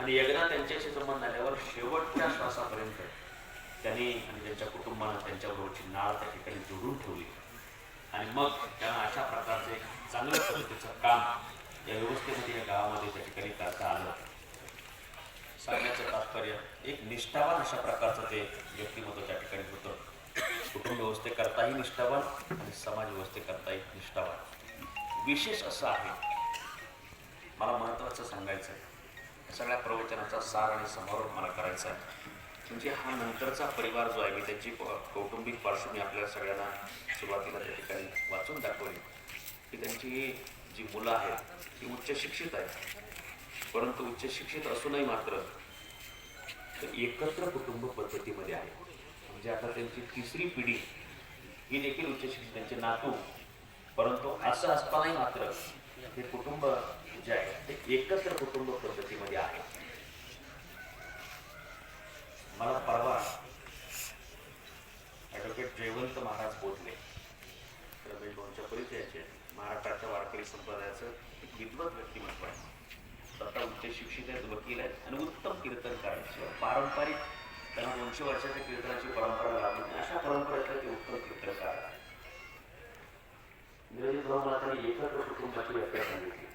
आणि एकदा त्यांच्याशी संबंध आल्यावर शेवटच्या श्वासापर्यंत त्यांनी आणि त्यांच्या कुटुंबानं त्यांच्याबरोबरची नाळ त्या ठिकाणी जोडून ठेवली. आणि मग त्यांना अशा प्रकारचं एक चांगल्या पद्धतीचं काम या व्यवस्थेमध्ये या गावामध्ये त्या ठिकाणी करता आलं. सांगण्याचं तात्पर्य एक निष्ठावान अशा प्रकारचं ते व्यक्तिमत्व त्या ठिकाणी होतं. कुटुंब व्यवस्थेकरताही निष्ठावान आणि समाज व्यवस्थेकरताही निष्ठावान. विशेष असं आहे मला महत्वाचं सांगायचं आहे सगळ्या प्रवचनाचा सार आणि समारोप मला करायचा आहे. म्हणजे हा नंतरचा परिवार जो आहे मी त्यांची कौटुंबिक पार्श्वभूमी आपल्या सगळ्यांना सुरुवातीला त्या ठिकाणी वाचून दाखवली. की त्यांची जी मुलं आहेत ती उच्च शिक्षित आहेत. परंतु उच्च शिक्षित असूनही मात्र एकत्र कुटुंब पद्धतीमध्ये आहे म्हणजे आता त्यांची तिसरी पिढी ही देखील उच्च शिक्षित त्यांचे नातू. परंतु असं असतानाही मात्र हे कुटुंब जे आहे एकत्र कुटुंब पद्धतीमध्ये आहे. मला परवा ॲडव्होकेट जयवंत महाराज बोधले रमेश भाऊंच्या परिचयाचे महाराष्ट्राच्या वारकरी संप्रदायाचं एक विद्वत व्यक्तिमत्व आहे. स्वतः उच्च शिक्षित आहेत वकील आहेत आणि उत्तम कीर्तनकार आहेत पारंपरिक त्यांना दोनशे वर्षाच्या कीर्तनाची परंपरा लाभली अशा परंपरेतले ते उत्तम कीर्तनकार आहेत. इंग्रजी भाऊ मला त्यांनी एकत्र कुटुंबाची व्याख्या सांगितली.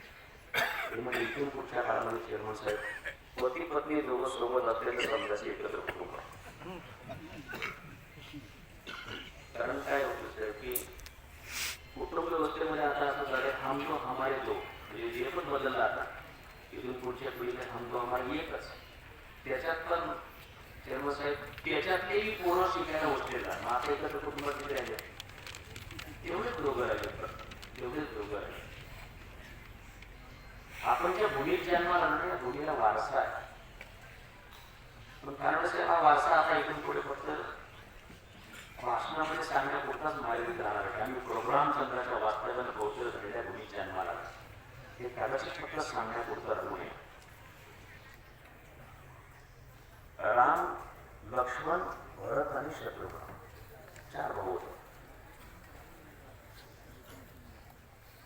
ते म्हणजे इथून पुढच्या काळामध्ये चेअरमन साहेब पती पत्नी दोघं सोबत असलेलं समजायचं एकत्र कुटुंब. कारण काय होतं साहेब की कुटुंब व्यवस्थेमध्ये आता असं झालं हम तो हमारे दो म्हणजे जे पण बदललं आता इथून पुढच्या पिढीला हम तो हमारे एकच. त्याच्यात पण चेअरमन साहेब त्याच्यातलेही पूर्ण शिकायला उठलेला मग आता एकत्र कुटुंबात राहिले? तेवढेच दोघं राहिले. एवढेच दोघं राहिले. आपण ज्या भूमीत जन्माला ना त्या भूमीला वारसा आहे. कारण हा वारसा आता इथून पुढे फक्त भाषणामध्ये सांगण्यापुरताच मर्यादित राहणार आहे आम्ही प्रोग्राम चंद्राच्या वास्तव्याला गोचर झालेल्या भूमी जन्माला हे कदाचित फक्त सांगण्यापुरतं राहू नये राम लक्ष्मण भरत आणि शत्रुघ्न. चार भाऊ होते.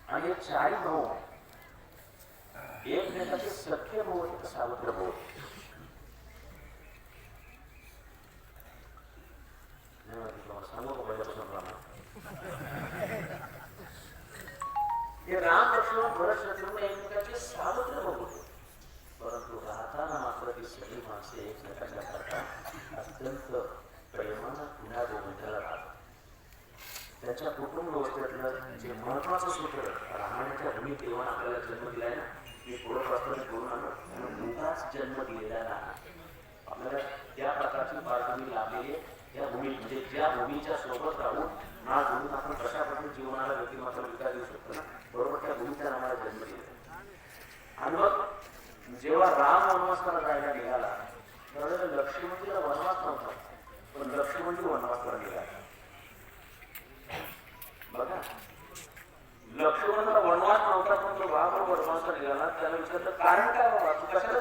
आणि हे चारही भाऊ एकमेकाचे सख्य भाऊ सावत्र भाऊ आहेत. नाही माहिती तुम्हाला हे राम लक्ष्मण भरत शत्रुघ्न एकमेकाचे सावत्र बघू परंतु राहताना मात्र ती सगळी माणसे एकमेकाच्या करता अत्यंत प्रेमानं पुन्हा गोविंदाला राहतात त्याच्या कुटुंब व्यवस्थेतलं जे महत्वाचं सूत्र रामायणाच्या भूमीत देवान आपल्याला जन्म दिलाय ना मी पुढं प्रस्तावित करून आणलं म्हणून जन्म दिलेला नाही आपल्याला त्या प्रकारची पार्श्वभूमी लाभलेली त्या भूमी म्हणजे ज्या भूमीच्या सोबत राहून ना जोडून आपण कशा प्रकारे जीवनाला व्यक्तिमत्व विकास देऊ शकतो ना बरोबर त्या भूमीचा आम्हाला जन्म दिला आणि मग जेव्हा राम वनवासाला जायला निघाला तर लक्ष्मणजीला वनवास नव्हता पण लक्ष्मणजी वनवासाला निघाला. बघा लक्ष्मणाला वनवास नव्हता पण तो बाबा वनवासाला निघाला. त्याला विचारलं कारण काय बाबा? तू कशाला